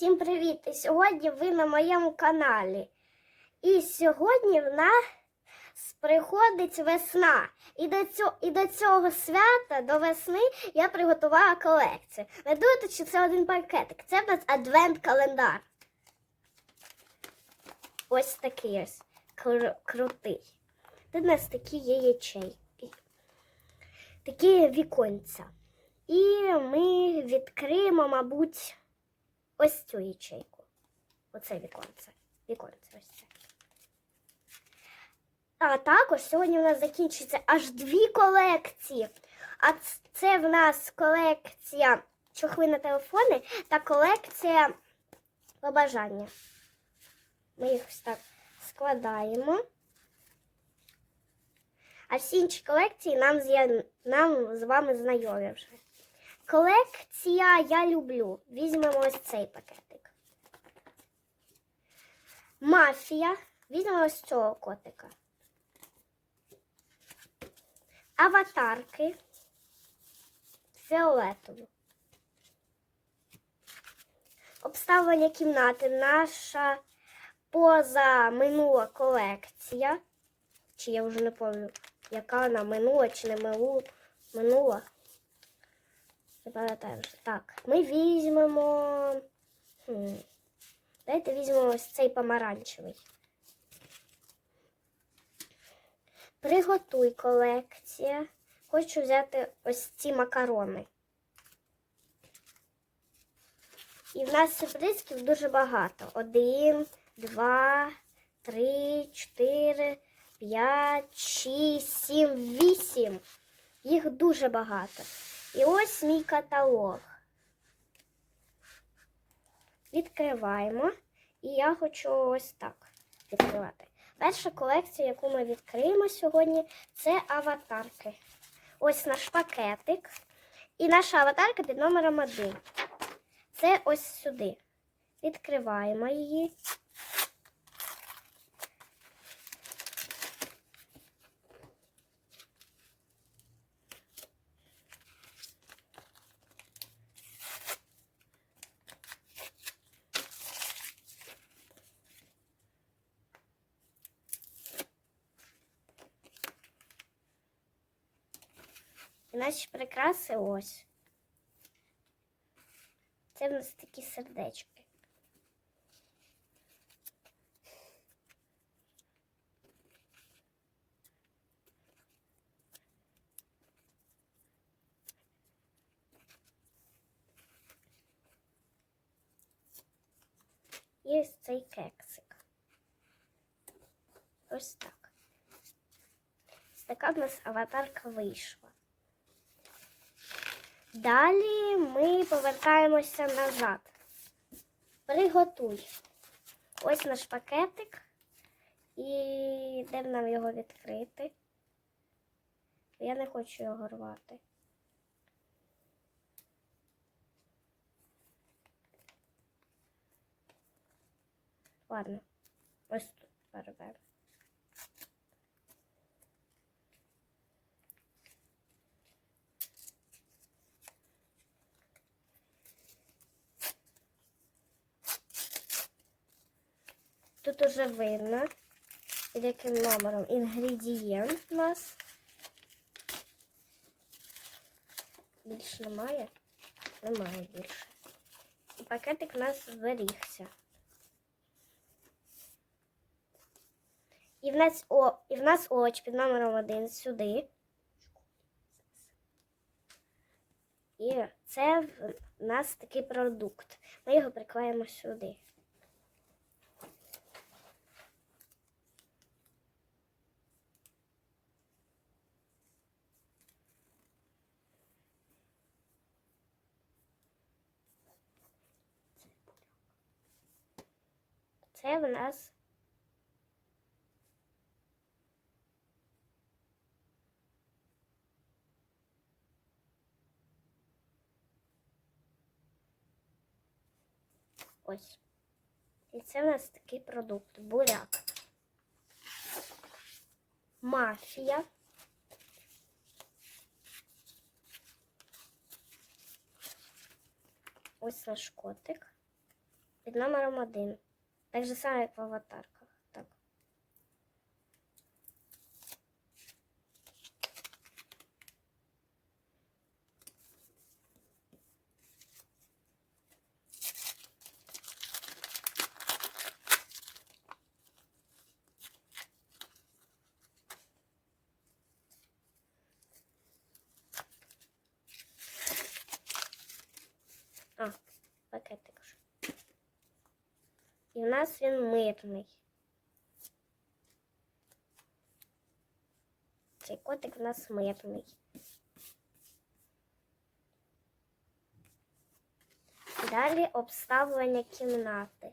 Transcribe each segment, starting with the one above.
Всім привіт! І сьогодні ви на моєму каналі. І сьогодні в нас приходить весна. І до цього, і до цього свята, до весни, я приготувала колекцію. Не думайте, що це один пакетик. Це в нас адвент-календар. Ось такий ось кру- крутий. Тут у нас такі є ячейки. Такі віконця. І ми відкриємо, мабуть, ось цю ячейку. Оце віконце. Віконце ось це. А також сьогодні у нас закінчиться аж дві колекції. А це в нас колекція чохли на телефони та колекція побажання. Ми їх ось так складаємо. А всі інші колекції нам, нам з вами знайомі вже. Колекція я люблю. Візьмемо ось цей пакетик. Мафія. Візьмемо ось цього котика. Аватарки. Фіолетову. Обставлення кімнати. Наша позаминула колекція. Чи я вже не пам'ятаю, яка вона минула чи не минула. Вже. Так, ми візьмемо. Хм. Давайте візьмемо ось цей помаранчевий. Приготуй колекція. Хочу взяти ось ці макарони. І в нас сюрпризків дуже багато. Один, два, три, чотири, п'ять, шість, сім, вісім. Їх дуже багато. І ось мій каталог. Відкриваємо. І я хочу ось так відкривати. Перша колекція, яку ми відкриємо сьогодні, це аватарки. Ось наш пакетик. І наша аватарка під номером один. Це ось сюди. Відкриваємо її. І наші прикраси ось. Це в нас такі сердечки. І ось цей кексик. Ось так. Така в нас аватарка вийшла. Далі ми повертаємося назад. Приготуй. Ось наш пакетик. І де нам його відкрити? Я не хочу його рвати. Ладно, ось тут переберемо. Тут видно, під яким номером інгредієнт у нас. Більше немає? Немає більше. І пакетик у нас зберігся. І в нас о, і в нас оч під номером один сюди. І це в нас такий продукт. Ми його приклеїмо сюди. Це в нас ось. І це в нас такий продукт буряк. Мафія. Ось наш котик під номером один. Так же само, як в аватарках. Так. А, пакетик. ж. І в нас він мирний. Цей котик в нас мирний. Далі обставлення кімнати.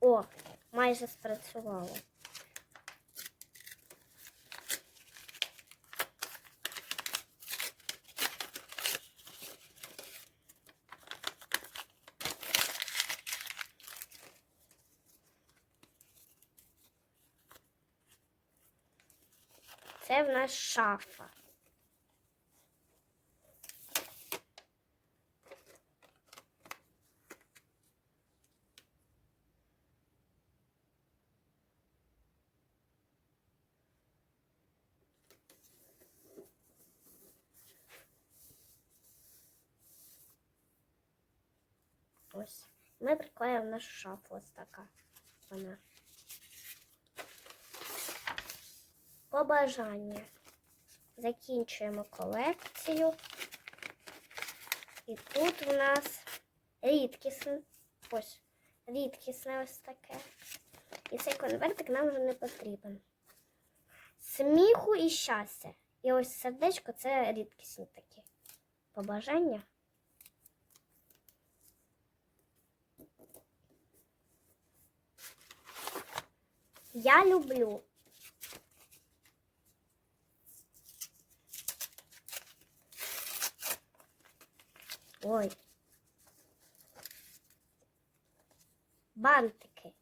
О, майже спрацювало. Це в нас шафа. Ось. Ми приклеїмо нашу шафу. Ось така вона. Побажання. Закінчуємо колекцію. І тут у нас рідкісне. Ось, рідкісне ось таке. І цей конвертик нам вже не потрібен. Сміху і щастя. І ось сердечко це рідкісні такі побажання. Я люблю. Ой. Бантики.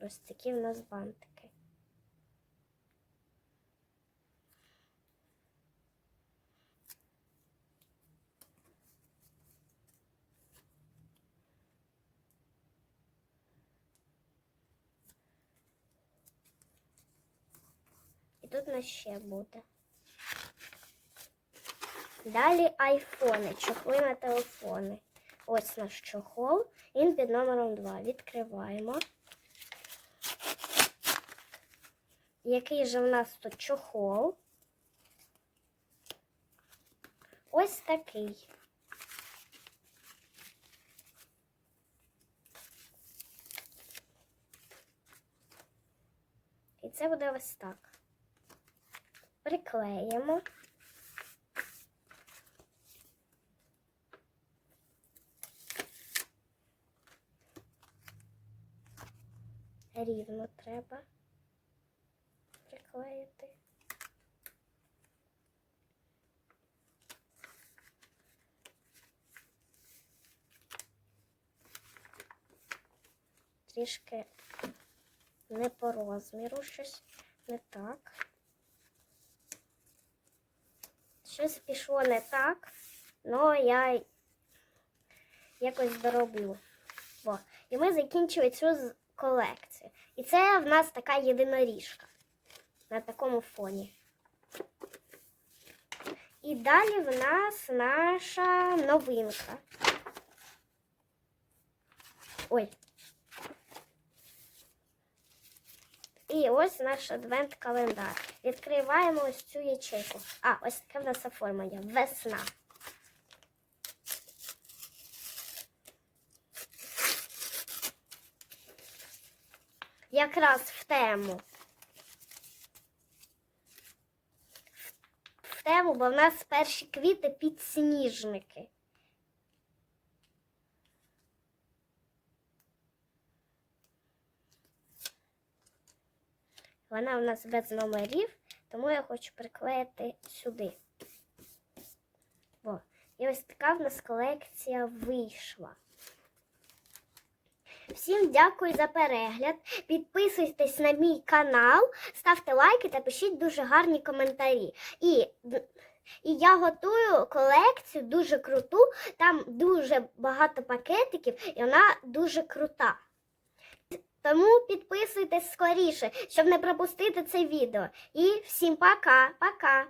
Ось такі в нас бантики. І тут ще буде. Далі айфони, чохли на телефони. Ось наш чохол. Він під номером 2. Відкриваємо. Який же в нас тут чохол? Ось такий. І це буде ось так. Приклеїмо. Рівно треба приклеїти. Трішки не по розміру, щось не так. Щось пішло не так, але я якось дороблю. Во. І ми закінчили цю колекцію. І це в нас така єдиноріжка на такому фоні. І далі в нас наша новинка. Ой. І ось наш адвент-календар. Відкриваємо ось цю ячейку. А, ось таке в нас оформлення. Весна. Якраз в тему. В тему, бо в нас перші квіти підсніжники. Вона у нас без номерів, тому я хочу приклеїти сюди. О, і ось така в нас колекція вийшла. Всім дякую за перегляд. Підписуйтесь на мій канал, ставте лайки та пишіть дуже гарні коментарі. І, і я готую колекцію дуже круту. Там дуже багато пакетиків, і вона дуже крута. Тому підписуйтесь скоріше, щоб не пропустити це відео. І всім пока, пока!